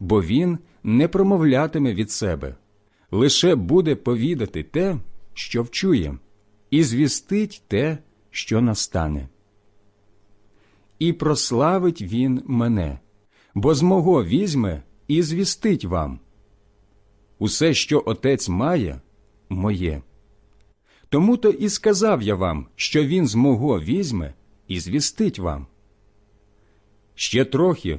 бо він не промовлятиме від себе, лише буде повідати те, що вчує, і звістить те, що настане. І прославить він мене, бо з мого візьме і звістить вам. Усе, що отець має, моє. Тому то і сказав я вам, що він з мого візьме і звістить вам. Ще трохи,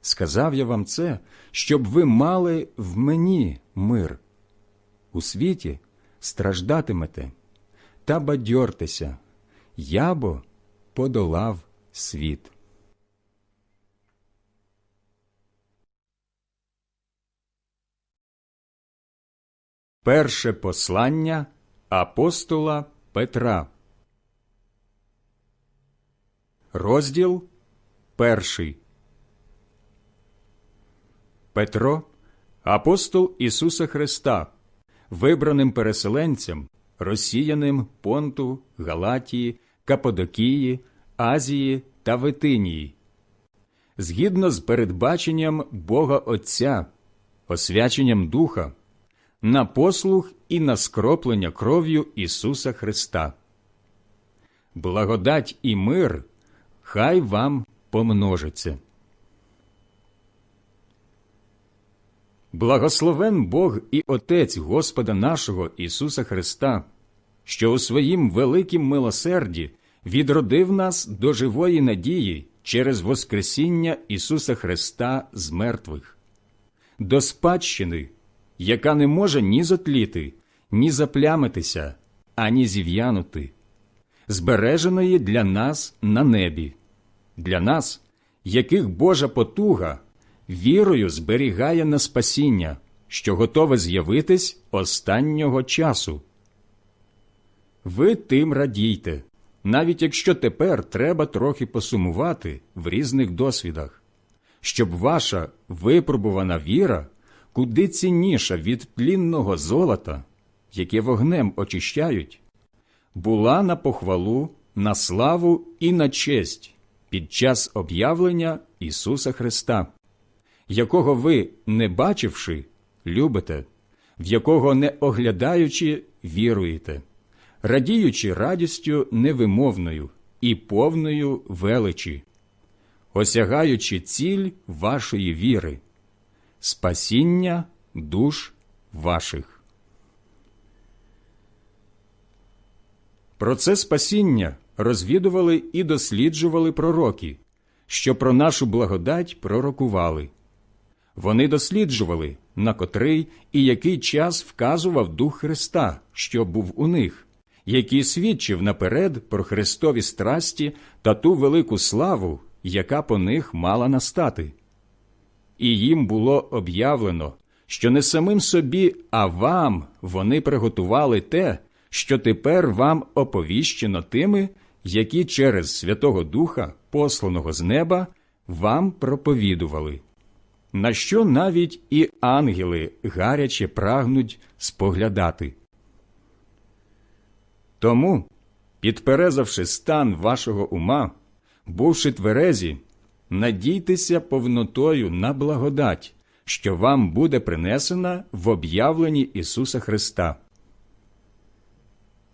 Сказав я вам це, щоб ви мали в мені мир. У світі страждатимете, та бадьортеся, я бо подолав світ. Перше послання апостола Петра. Розділ перший. Петро, апостол Ісуса Христа, вибраним переселенцям, розсіяним Понту, Галатії, Каподокії, Азії та Витинії, згідно з передбаченням Бога Отця, освяченням Духа, на послух і на скроплення кров'ю Ісуса Христа. Благодать і мир хай вам помножиться. Благословен Бог і Отець Господа нашого Ісуса Христа, що у своїм великім милосерді відродив нас до живої надії через Воскресіння Ісуса Христа з мертвих, до спадщини, яка не може ні затліти, ні заплямитися, ані зів'янути, збереженої для нас на небі, для нас, яких Божа потуга вірою зберігає на спасіння, що готове з'явитись останнього часу. Ви тим радійте, навіть якщо тепер треба трохи посумувати в різних досвідах, щоб ваша випробувана віра куди цінніша від тлінного золота, яке вогнем очищають, була на похвалу, на славу і на честь під час об'явлення Ісуса Христа, якого ви, не бачивши, любите, в якого не оглядаючи, віруєте, радіючи радістю невимовною і повною величі, осягаючи ціль вашої віри спасіння душ ваших. Про це спасіння розвідували і досліджували пророки, що про нашу благодать пророкували. Вони досліджували, на котрий і який час вказував Дух Христа, що був у них, який свідчив наперед про Христові страсті та ту велику славу, яка по них мала настати. І їм було об'явлено, що не самим собі, а вам вони приготували те, що тепер вам оповіщено тими, які через Святого Духа, посланого з неба, вам проповідували, на що навіть і ангели гаряче прагнуть споглядати. Тому, підперезавши стан вашого ума, бувши тверезі, надійтеся повнотою на благодать, що вам буде принесена в об'явленні Ісуса Христа.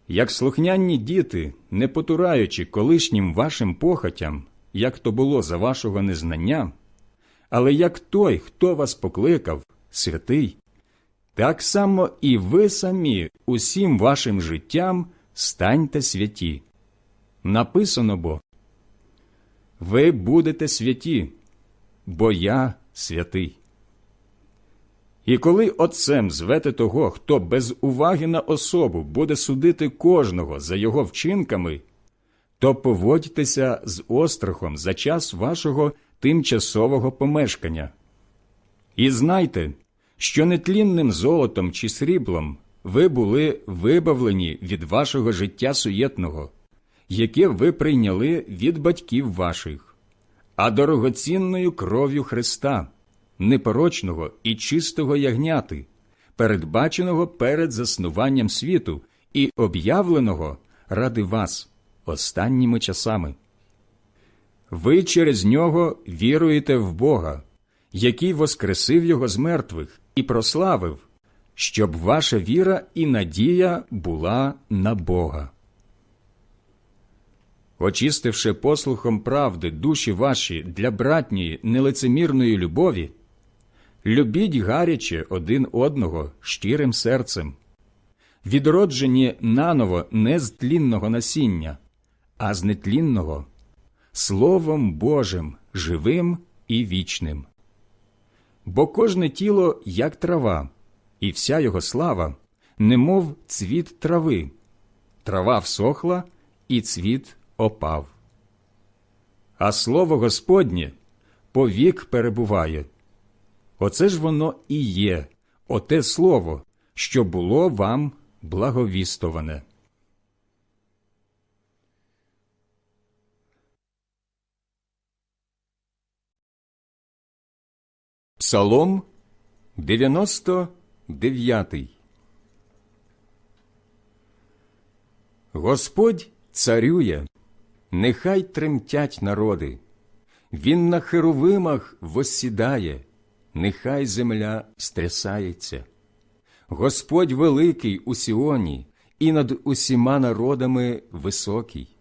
Як слухняні діти, не потураючи колишнім вашим похотям, як то було за вашого незнання, але як той, хто вас покликав, святий, так само і ви самі усім вашим життям станьте святі. Написано бо ви будете святі, бо я святий. І коли отцем звете того, хто без уваги на особу буде судити кожного за його вчинками, то поводьтеся з острахом за час вашого тимчасового помешкання. І знайте, що нетлінним золотом чи сріблом ви були вибавлені від вашого життя суєтного, яке ви прийняли від батьків ваших, а дорогоцінною кров'ю Христа, непорочного і чистого ягняти, передбаченого перед заснуванням світу і об'явленого ради вас останніми часами. Ви через нього віруєте в Бога, який воскресив його з мертвих і прославив, щоб ваша віра і надія була на Бога. Очистивши послухом правди душі ваші для братньої нелицемірної любові, любіть гаряче один одного щирим серцем, відроджені наново не з тлінного насіння, а з нетлінного, Словом Божим, живим і вічним. Бо кожне тіло, як трава, і вся його слава, немов цвіт трави, трава всохла, і цвіт опав. А слово Господнє повік перебуває. Оце ж воно і є, оте слово, що було вам благовістоване. Псалом 99 Господь царює, нехай тремтять народи. Він на херовимах воссідає, нехай земля стрясається. Господь великий у Сіоні і над усіма народами високий.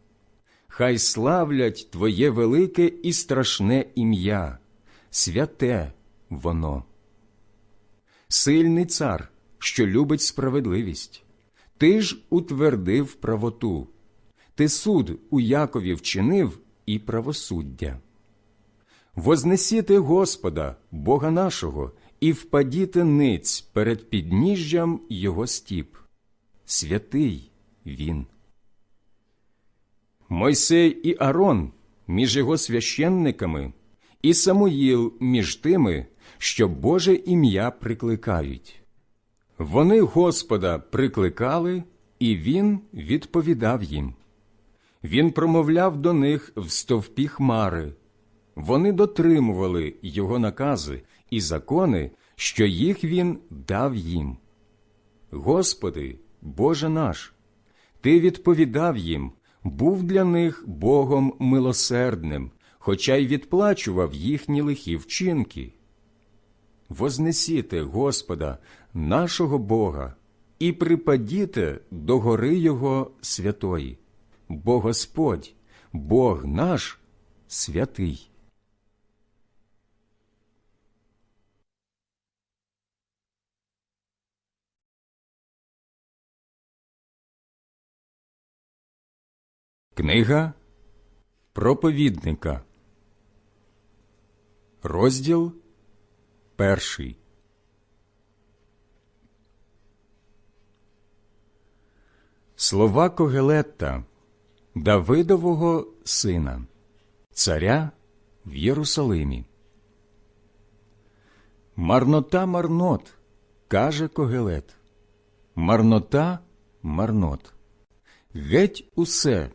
Хай славлять Твоє велике і страшне ім'я, святе воно. Сильний цар, що любить справедливість, ти ж утвердив правоту, ти суд у Якові вчинив і правосуддя. Вознесіте Господа, Бога нашого, і впадіте ниць перед підніжжям Його стіп. Святий Він. Мойсей і Арон між його священниками, і Самуїл між тими, що Боже ім'я прикликають. Вони Господа прикликали, і Він відповідав їм. Він промовляв до них в стовпі хмари. Вони дотримували його накази і закони, що їх він дав їм. Господи, Боже наш, Ти відповідав їм, був для них Богом милосердним, хоча й відплачував їхні лихі вчинки. Вознесіте Господа, нашого Бога, і припадіте до гори Його святої, бо Господь, Бог наш святий. Книга проповідника, розділ перший. Слова Когелетта, Давидового сина, царя в Єрусалимі. Марнота марнот, каже Когелет. Марнота марнот. Геть усе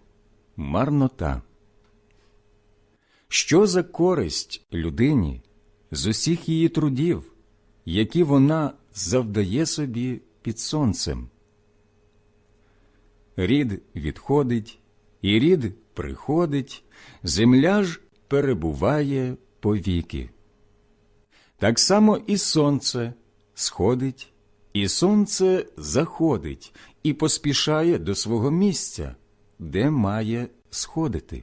марнота. Що за користь людині з усіх її трудів, які вона завдає собі під сонцем? Рід відходить, і рід приходить, земля ж перебуває повіки. Так само і сонце сходить, і сонце заходить і поспішає до свого місця, де має сходити.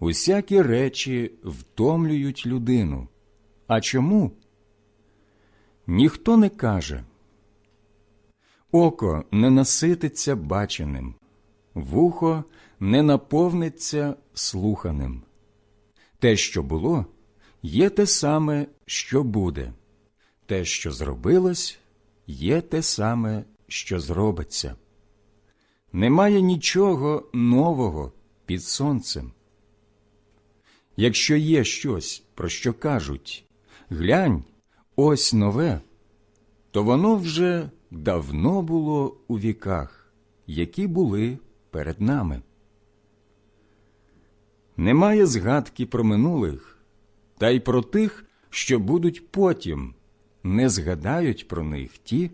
Усякі речі втомлюють людину. А чому? Ніхто не каже. Око не насититься баченим, вухо не наповниться слуханим. Те, що було, є те саме, що буде, те, що зробилось, є те саме, що зробиться. Немає нічого нового під сонцем. Якщо є щось, про що кажуть глянь, ось нове, то воно вже давно було у віках, які були перед нами. Немає згадки про минулих, та й про тих, що будуть потім, не згадають про них ті,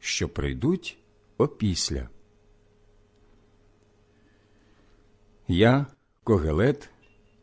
що прийдуть опісля. Я, Когелет,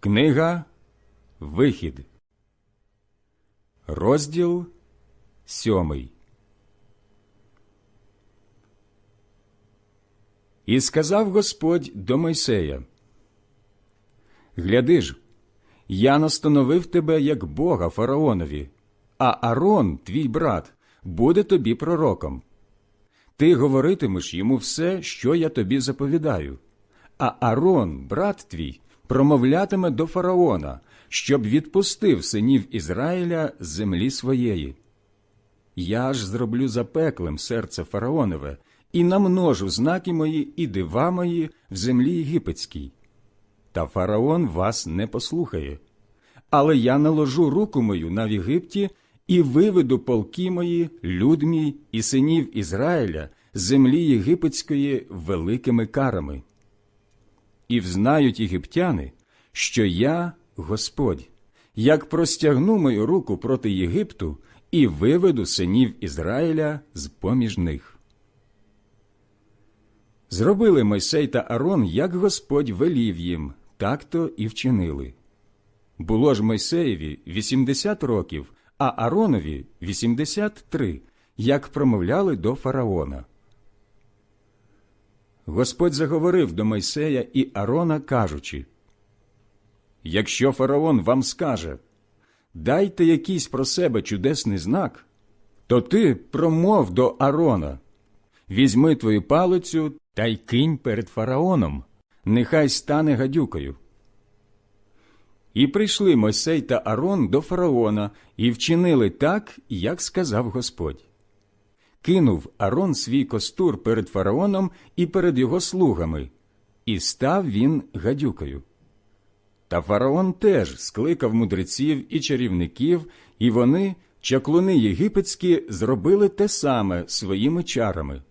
Книга Вихід, розділ сьомий. І сказав Господь до Мойсея: Гляди ж, я настановив тебе як Бога фараонові, а Арон, твій брат, буде тобі пророком. Ти говоритимеш йому все, що я тобі заповідаю, а Арон, брат твій, промовлятиме до фараона, щоб відпустив синів Ізраїля з землі своєї. Я ж зроблю запеклим серце фараонове і намножу знаки мої і дива мої в землі єгипетській. Та фараон вас не послухає. Але я наложу руку мою на Єгипті і виведу полки мої, люд мій і синів Ізраїля з землі єгипетської великими карами і взнають єгиптяни, що я Господь, як простягну мою руку проти Єгипту і виведу синів Ізраїля з поміж них. Зробили Мойсей та Арон, як Господь велів їм, так то і вчинили. Було ж Мойсеєві вісімдесят років, а Аронові вісімдесят три, як промовляли до фараона. Господь заговорив до Мойсея і Арона, кажучи Якщо фараон вам скаже дайте якийсь про себе чудесний знак, то ти промов до Арона візьми твою палицю та й кинь перед фараоном, нехай стане гадюкою. І прийшли Мойсей та Арон до фараона і вчинили так, як сказав Господь кинув Арон свій костур перед фараоном і перед його слугами, і став він гадюкою. Та фараон теж скликав мудреців і чарівників, і вони, чаклуни єгипетські, зробили те саме своїми чарами.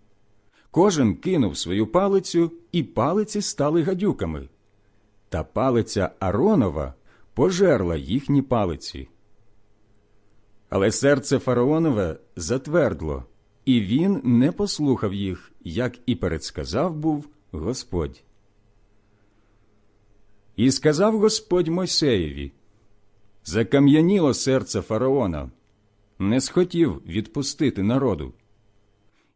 Кожен кинув свою палицю, і палиці стали гадюками. Та палиця Аронова пожерла їхні палиці. Але серце фараонове затвердло, і він не послухав їх, як і передсказав був Господь. І сказав Господь Мойсеєві Закам'яніло серце фараона, не схотів відпустити народу.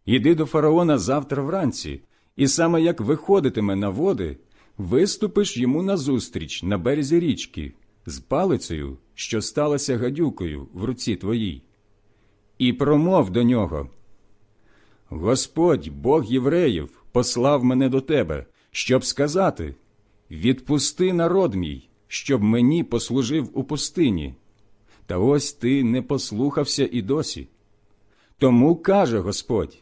Іди до фараона завтра вранці, і саме як виходитиме на води, виступиш йому назустріч на березі річки з палицею, що сталася гадюкою в руці твоїй, і промов до нього. Господь, Бог євреїв, послав мене до тебе, щоб сказати Відпусти народ мій, щоб мені послужив у пустині. Та ось ти не послухався і досі. Тому каже Господь: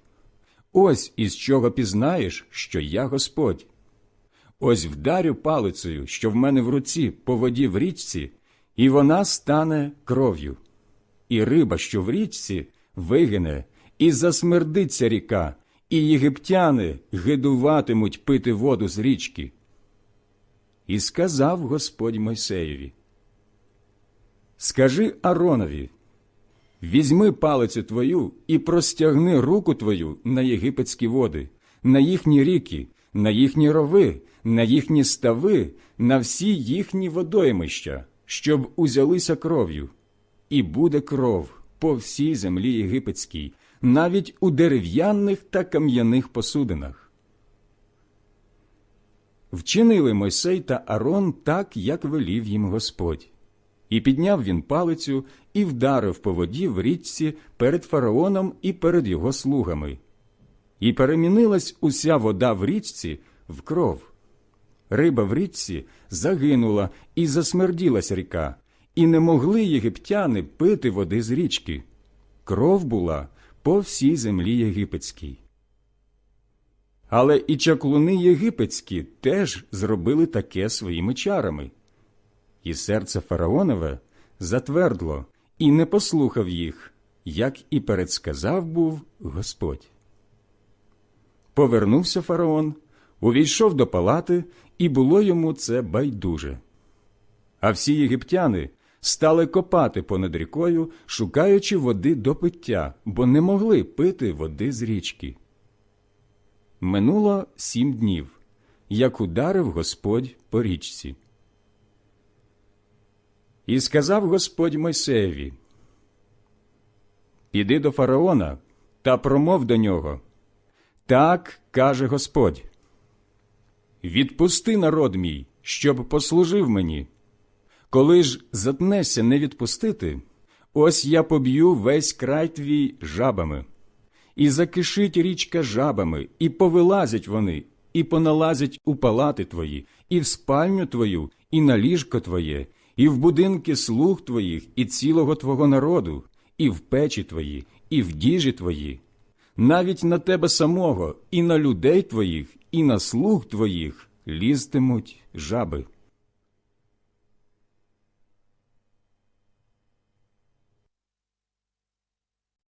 ось із чого пізнаєш, що я Господь. Ось вдарю палицею, що в мене в руці по воді в річці, і вона стане кров'ю. І риба, що в річці, вигине, і засмердиться ріка, і єгиптяни гидуватимуть пити воду з річки. І сказав Господь Мойсеєві: Скажи Аронові, візьми палицю твою і простягни руку твою на єгипетські води, на їхні ріки, на їхні рови, на їхні стави, на всі їхні водоймища, щоб узялися кров'ю, і буде кров по всій землі єгипетській, навіть у дерев'яних та кам'яних посудинах. Вчинили Мойсей та Арон так, як велів їм Господь. І підняв він палицю і вдарив по воді в річці перед фараоном і перед його слугами. І перемінилась уся вода в річці в кров. Риба в річці загинула і засмерділась ріка, і не могли єгиптяни пити води з річки. Кров була по всій землі єгипетській. Але і чаклуни єгипетські теж зробили таке своїми чарами. І серце фараонове затвердло і не послухав їх, як і передсказав був Господь. Повернувся фараон, увійшов до палати, і було йому це байдуже. А всі єгиптяни стали копати понад рікою, шукаючи води до пиття, бо не могли пити води з річки. Минуло сім днів, як ударив Господь по річці. І сказав Господь Мойсеєві, Піди до фараона та промов до нього. Так каже Господь. Відпусти народ мій, щоб послужив мені. Коли ж затнешся не відпустити, ось я поб'ю весь край твій жабами, і закишить річка жабами, і повилазять вони, і поналазять у палати твої, і в спальню твою, і на ліжко твоє, і в будинки слуг твоїх, і цілого твого народу, і в печі твої, і в діжі твої, навіть на тебе самого, і на людей твоїх, і на слуг твоїх лізтимуть жаби.